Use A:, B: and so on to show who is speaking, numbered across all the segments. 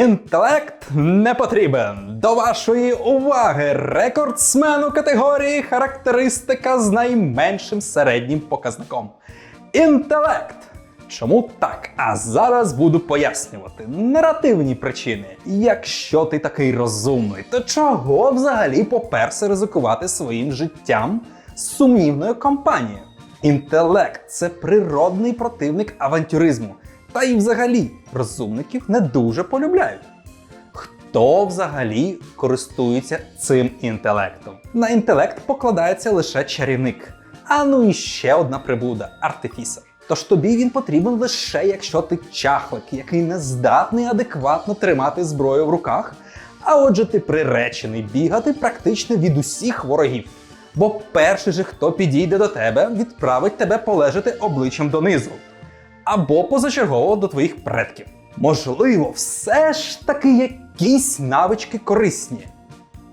A: Інтелект не потрібен. До вашої уваги рекордсмен у категорії характеристика з найменшим середнім показником. Інтелект. Чому так? А зараз буду пояснювати наративні причини. Якщо ти такий розумний, то чого взагалі поперся ризикувати своїм життям з сумнівною компанією? Інтелект це природний противник авантюризму. Та й взагалі розумників не дуже полюбляють. Хто взагалі користується цим інтелектом? На інтелект покладається лише чарівник. А ну і ще одна прибуда артифісер. Тож тобі він потрібен лише якщо ти чахлик, який не здатний адекватно тримати зброю в руках, а отже, ти приречений бігати практично від усіх ворогів. Бо перший же, хто підійде до тебе, відправить тебе полежати обличчям донизу або позачергово до твоїх предків. Можливо, все ж таки якісь навички корисні.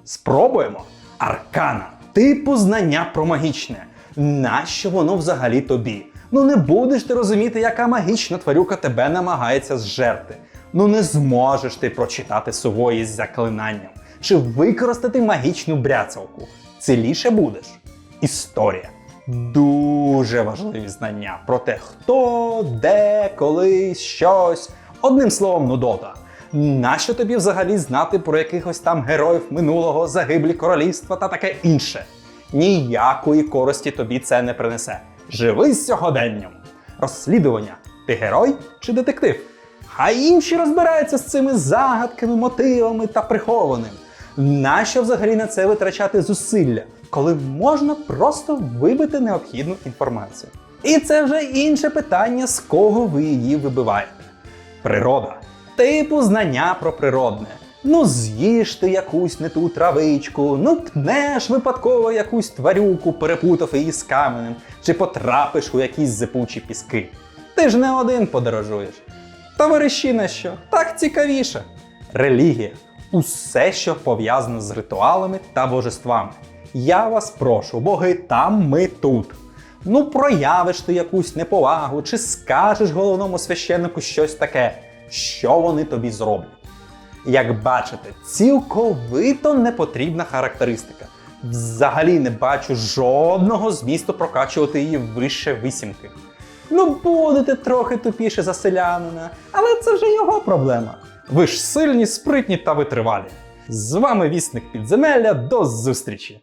A: Спробуємо. Аркана, типу знання про магічне. Нащо воно взагалі тобі? Ну не будеш ти розуміти, яка магічна тварюка тебе намагається зжерти. Ну не зможеш ти прочитати сувої з заклинанням чи використати магічну бряцалку. Ціліше будеш. Історія. Дуже важливі знання про те, хто, де, коли, щось. Одним словом, нудота. Нащо тобі взагалі знати про якихось там героїв минулого, загиблі королівства та таке інше? Ніякої користі тобі це не принесе. Живи сьогоденням. Розслідування. Ти герой чи детектив? Хай інші розбираються з цими загадками, мотивами та прихованим. Нащо взагалі на це витрачати зусилля, коли можна просто вибити необхідну інформацію? І це вже інше питання, з кого ви її вибиваєте. Природа. Типу знання про природне. Ну, з'їш ти якусь не ту травичку, ну пнеш випадково якусь тварюку, перепутав її з каменем, чи потрапиш у якісь зипучі піски. Ти ж не один подорожуєш. Товариші на що? Так цікавіше. Релігія. Усе, що пов'язане з ритуалами та божествами. Я вас прошу, боги там, ми тут. Ну, проявиш ти якусь неповагу, чи скажеш головному священнику щось таке, що вони тобі зроблять. Як бачите, цілковито непотрібна характеристика. Взагалі не бачу жодного змісту прокачувати її вище вісімки. Ну, будете трохи тупіше за селянина, але це вже його проблема. Ви ж сильні, спритні та витривалі. З вами вісник підземелля. До зустрічі!